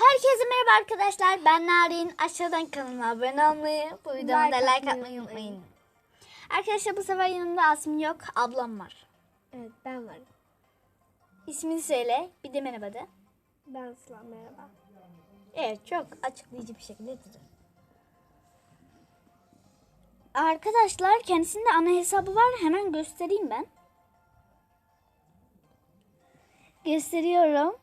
Herkese merhaba arkadaşlar. Ben Narin. Aşağıdan kanalıma abone olmayı, bu videomu da Like atmayı unutmayın. Arkadaşlar bu sefer yanımda Asmin yok, ablam var. Evet ben varım. İsmini söyle, bir de merhaba de. Ben Sıla merhaba. Evet, çok açıklayıcı bir şekilde dedi. Arkadaşlar kendisinde ana hesabı var. Hemen göstereyim ben. Gösteriyorum.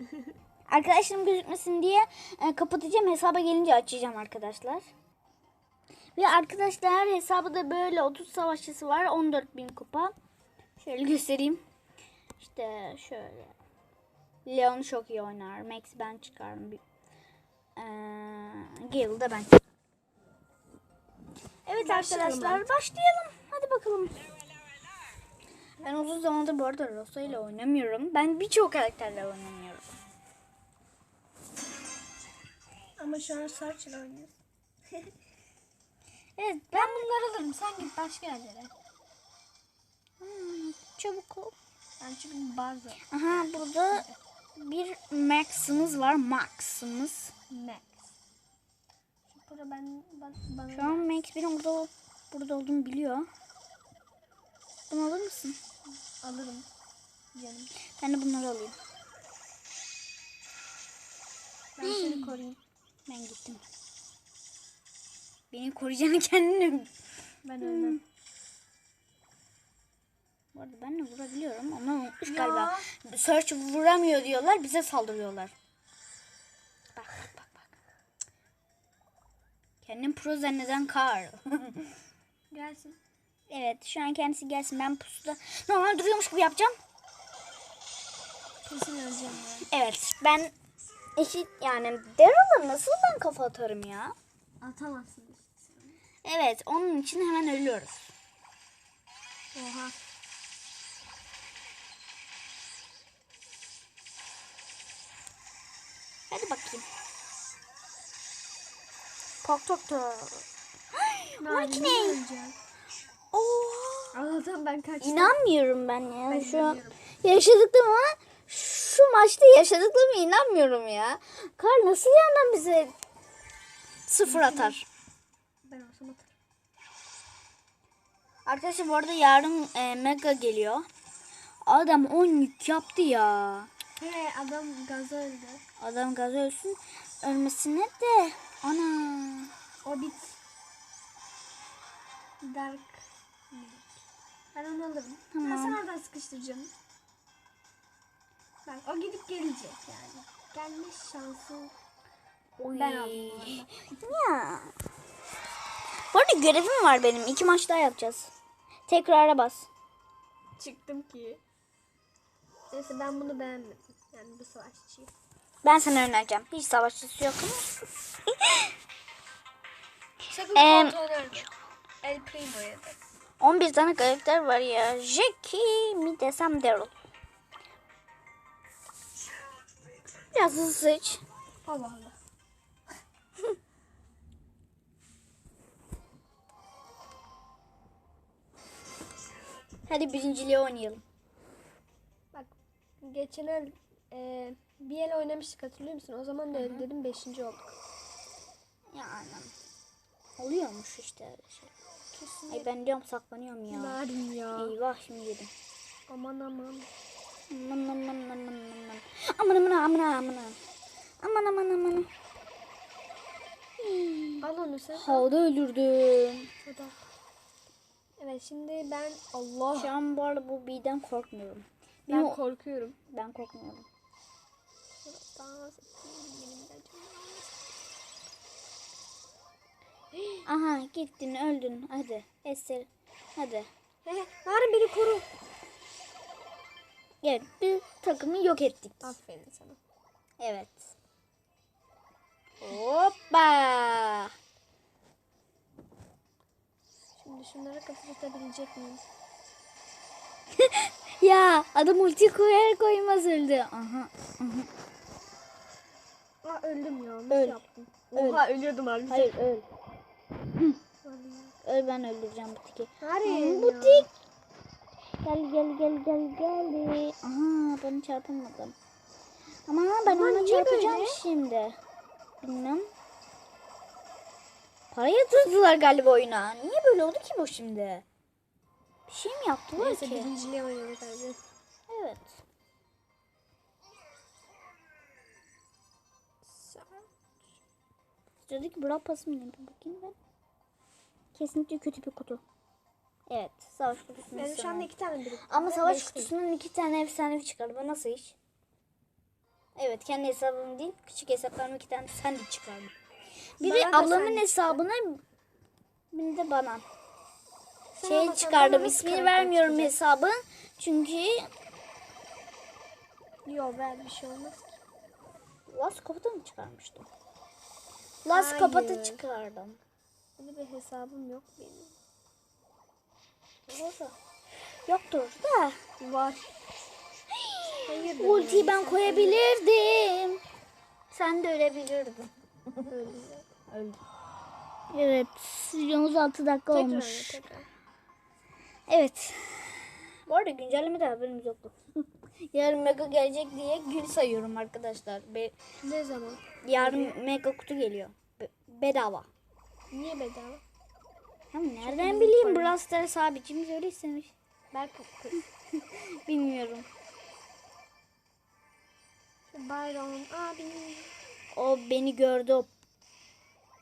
Arkadaşlarım gözükmesin diye e, kapatacağım. Hesaba gelince açacağım arkadaşlar. Ve arkadaşlar hesabı da böyle 30 savaşçısı var. 14.000 kupa. Şöyle göstereyim. İşte şöyle. Leon çok iyi oynar. Max ben çıkarım. Bir- Ee, Gale da ben. Evet Başlayalım arkadaşlar başlayalım. Hadi bakalım. Ben uzun zamandır bu arada Rosa ile oynamıyorum. Ben birçok karakterle oynamıyorum. Ama şu an Search ile oynuyoruz. Evet Ben bunları alırım. Sen git başka yerlere. Hmm, çabuk ol. Ben çünkü bazı Aha burada bir Max'ımız var. Max'ımız. Max. Burada ben bak bana Şu an Max benim burada, burada olduğumu biliyor. Bunu alır mısın? alırım canım. Ben de bunları alayım. Ben seni koruyayım. Ben gittim. Beni koruyacağını kendini. Ben ölmem. Bu arada ben de vurabiliyorum. Onlar unutmuş Ya. galiba. Search vuramıyor diyorlar. Bize saldırıyorlar. Bak bak bak. Kendim pro zanneden Carl. Gelsin. evet şu an kendisi gelsin. Ben pusuda normal duruyormuş gibi yapacağım. Kesin öleceğim ya. Evet ben eşit yani Daryl'a nasıl ben kafa atarım ya? Atamazsın işte. Evet onun için hemen ölüyoruz. Oha. Hadi bakayım. Tok tok tok. Makine. öleceğim. Oha. Allah'tan ben kaçtım. İnanmıyorum ben ya. Ben şu inanıyorum. yaşadıklarıma şu maçta yaşadıklarıma inanmıyorum ya. Kar nasıl yandan bize sıfır atar? Ben olsam atarım. Arkadaşlar bu arada yarın e, Mega geliyor. Adam 10 yük yaptı ya. He adam gaza öldü. Adam gaz ölsün. Ölmesine de. Ana. O bit. Dark. Ben onu alırım. Tamam. Ben sana oradan sıkıştıracağım. Bak o gidip gelecek yani. Gelme şansı. Oy. Ben aldım bu arada. Ya. Bu arada görevim var benim. İki maç daha yapacağız. Tekrara bas. Çıktım ki. Neyse ben bunu beğenmedim. Yani bu savaşçıyı. Ben sana önereceğim. Hiç savaşçısı yok ama. Sakın Em, kontrol El Primo'ya da. 11 tane karakter var ya. Jackie mi desem Daryl. Biraz hızlı sıç. Allah Allah. Hadi birinciliği oynayalım. Bak geçen el e, bir el oynamıştık hatırlıyor musun? O zaman da dedim 5. olduk. Yani. Oluyormuş işte öyle şey. Kesin. Ay ben diyorum saklanıyorum ya. Narin ya. Eyvah şimdi yedim. Aman aman. Aman aman aman aman aman. Aman aman aman aman. Aman aman aman. Al onu sen. Havada öldürdüm. Şurada. Evet şimdi ben Allah. Şu an bu arada bu birden korkmuyorum. Ben Ben, korkuyorum. ben korkmuyorum. Aha gittin öldün. Hadi Ester. Hadi. Narin beni koru. Evet bir takımı yok ettik. Aferin sana. Evet. Hoppa. Şimdi şunları kapatabilecek miyim? Ya adam ulti koyar koymaz öldü. Aha. Aa öldüm ya. Nasıl Öl. yaptım? Oha ölüyordum halbuki. Hayır öl. Öl ben öldüreceğim bu tiki. Narin Bu tik. Gel gel gel gel gel. Aha ben çarpamadım. Ama ben Ama niye çarpacağım böyle? şimdi. Bilmem. Para yatırdılar galiba oyuna. Niye böyle oldu ki bu şimdi? Bir şey mi yaptılar Neyse ki? birinciliğe oynadık hadi. Evet. Sıradaki Brawl Pass'ım ne? Bakayım ben. Kesinlikle kötü bir kutu. Evet. Savaş kutusunun Ben şu anda iki tane biriktirdim. Ama savaş Beş kutusunun iki tane efsanevi çıkardı. Bu nasıl iş? Evet kendi hesabım değil. Küçük hesaplarım iki tane sen de çıkardın. Biri Bana ablamın hesabına biri de bana. Şey çıkardım. İsmini vermiyorum hesabın. Çünkü Yok ver bir şey olmaz ki. Las Kapat'a mı çıkarmıştım? Las. Kapat'a çıkardım. Öyle bir hesabım yok benim. Yoktur da. Var. Hayır. Ultiyi ben koyabilirdim. Sen de ölebilirdin. Öldüm. Evet. Videomuz 6 dakika Tekrar olmuş. tekrar. Evet. Bu arada güncellemede haberimiz yoktu. Yarın mega gelecek diye gün sayıyorum arkadaşlar. Be- Ne zaman? yarın mega kutu geliyor. Be- bedava. Niye bedava? Ya nereden bileyim Brawl Stars abicimiz öyle istemiş. Belki Bilmiyorum. Byron abi. O beni gördü o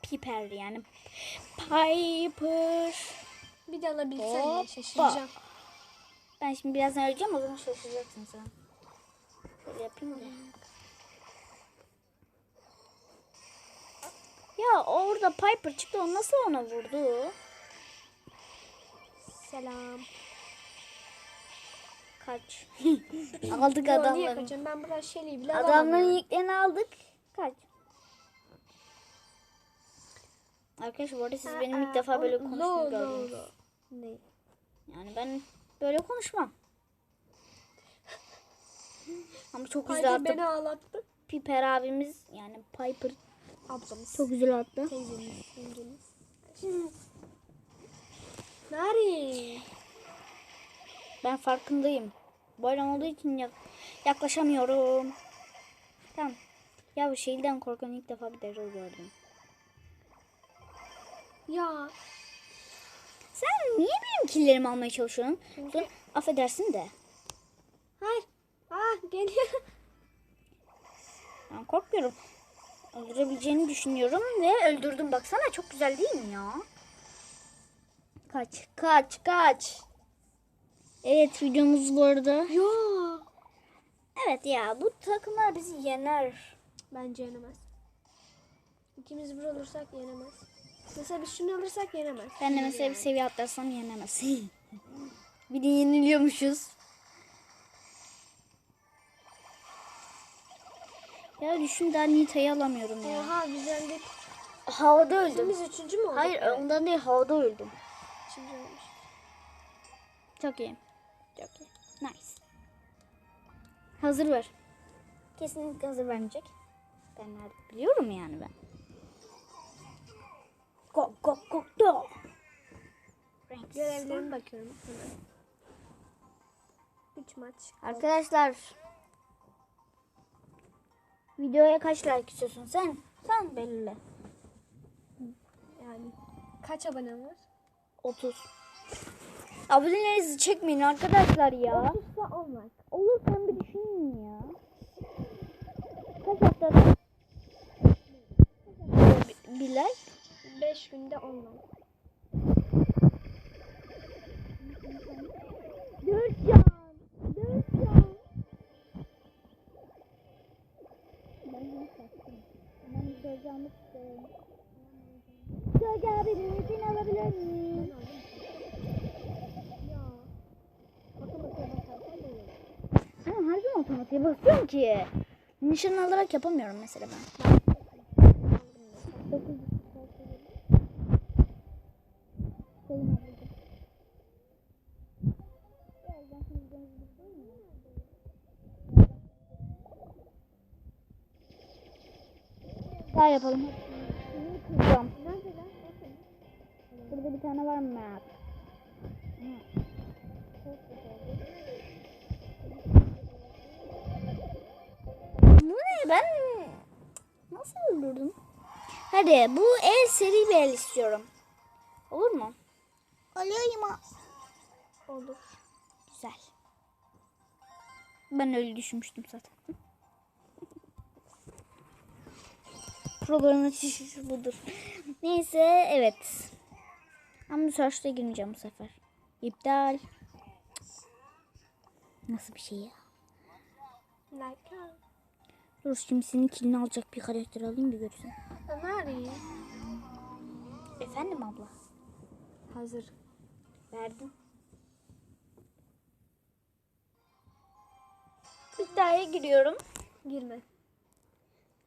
Piper yani. Piper. Bir de alabilsen ya şaşıracağım. Ben şimdi birazdan öleceğim o zaman şaşıracaksın sen. Şöyle yapayım da. Ya orada Piper çıktı o nasıl ona vurdu? Selam. Kaç. aldık Yo, niye adamların. kaçacağım? Ben biraz Shelly'i bile Adamların ilklerini aldık. Kaç. Arkadaşlar bu arada siz benim ilk defa böyle konuştuğumu gördünüz. Ne? Yani ben böyle konuşmam. Ama çok güzel attı. beni ağlattı. Piper abimiz yani Piper Ablamız. çok güzel attı. Teyzemiz. Yengemiz. Nari. Ben farkındayım. Bayram olduğu için yak- yaklaşamıyorum. Tamam. Ya bu şeyden korkan ilk defa bir Daryl gördüm. Ya. Sen niye benim killerimi almaya çalışıyorsun? Dur, affedersin de. Hayır. Ah geliyor. Ben korkmuyorum. Öldürebileceğini düşünüyorum ve öldürdüm. Baksana çok güzel değil mi ya? Kaç, kaç, kaç. Evet videomuz bu arada. Ya. Evet ya bu takımlar bizi yener. Bence yenemez. İkimiz bir olursak yenemez. Mesela biz şunu alırsak yenemez. Ben de mesela bir seviye atlarsam yenemez. bir de yeniliyormuşuz. Ya düşün daha Nita'yı alamıyorum ya. Oha güzellik. Havada öldüm. Biz üçüncü mü olduk? Hayır ondan değil havada öldüm. Üçüncü olmuş. Çok iyi. Çok iyi. Nice. Hazır ver. Kesinlikle hazır vermeyecek. Ben nerede biliyorum yani ben. Go go go go. Ranks. Görevlerime bakıyorum hemen. Üç maç. Arkadaşlar videoya kaç like istiyorsun sen? Sen belirle. Yani kaç abonem var? 30. Abonelerinizi çekmeyin arkadaşlar ya. Olursa 10 like. Olur sen bir düşünün ya. Kaç haftada? Like. 5 günde 10 like. Dört can. Dört can. Ben bunu sattım. Ben bir söz almak istiyorum. Söz abinin için alabilir miyim? Ya. Matematiğe bakarsan da olur. Ben basıyorum ki. Nişan alarak yapamıyorum mesela ben. Daha yapalım. Burada bir tane var map. Çok ben nasıl öldürdüm? Hadi bu el seri bir el istiyorum. Olur mu? Oluyor Olur. Güzel. Ben öyle düşünmüştüm zaten. Proların açışı budur. Neyse evet. Ama search'te girmeyeceğim bu sefer. İptal. Nasıl bir şey ya? Like. Dur şimdi senin kilini alacak bir karakter alayım bir görürsün. Ömer iyi. Efendim abla. Hazır. Verdim. İddiaya giriyorum. Girme.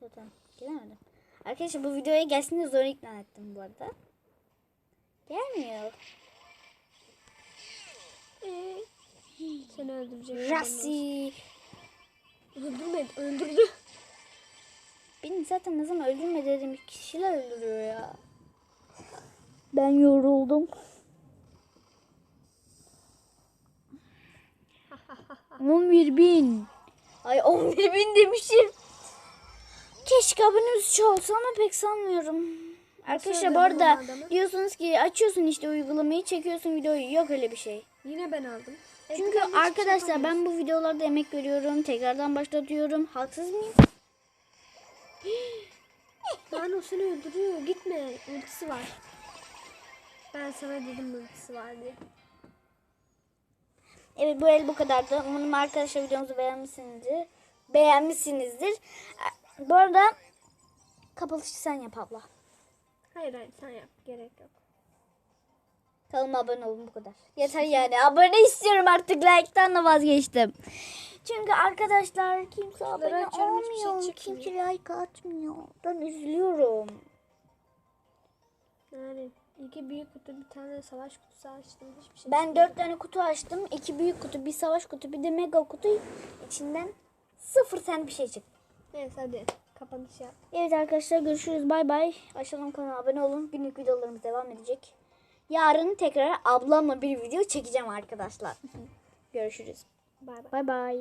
Zaten gelemedim. Arkadaşlar bu videoya gelsin de zor ikna ettim bu arada. Gelmiyor. Ee, seni öldürecek. Rasi. Öldürmedi. Öldürdü. Beni zaten ne zaman öldürme dedim kişiler öldürüyor ya. Ben yoruldum. Bir bin. Ay on bir bin demişim. Keşke abonemiz çoğalsa ama pek sanmıyorum. Arkadaşlar bu arada diyorsunuz ki açıyorsun işte uygulamayı çekiyorsun videoyu yok öyle bir şey. Yine ben aldım. Çünkü Ekranı arkadaşlar ben bu videolarda emek veriyorum. Tekrardan başlatıyorum. Haksız mıyım? Lan o seni öldürüyor. Gitme. Ultisi var. Ben sana dedim ultisi var diye. Evet bu el bu kadardı. Umarım arkadaşlar videomuzu beğenmişsinizdir. Beğenmişsinizdir. Bu arada kapalışı sen yap abla. Hayır hayır sen yap. Gerek yok. Kanalıma abone olun bu kadar. Yeter yani. Abone istiyorum artık. Like'tan da vazgeçtim. Çünkü arkadaşlar kimse abone açıyorum, şey olmuyor. çıkmıyor. kimse like atmıyor. Ben üzülüyorum. Yani iki büyük kutu bir tane savaş kutusu açtım. Hiçbir şey Ben dört tane kutu açtım. iki büyük kutu, bir savaş kutu, bir de mega kutu. İçinden sıfır sen bir şey çıktı. Neyse hadi kapanış yap. Evet arkadaşlar görüşürüz. Bay bay. Aşağıdan kanala abone olun. Günlük videolarımız devam edecek. Yarın tekrar ablamla bir video çekeceğim arkadaşlar. görüşürüz. Bay bay.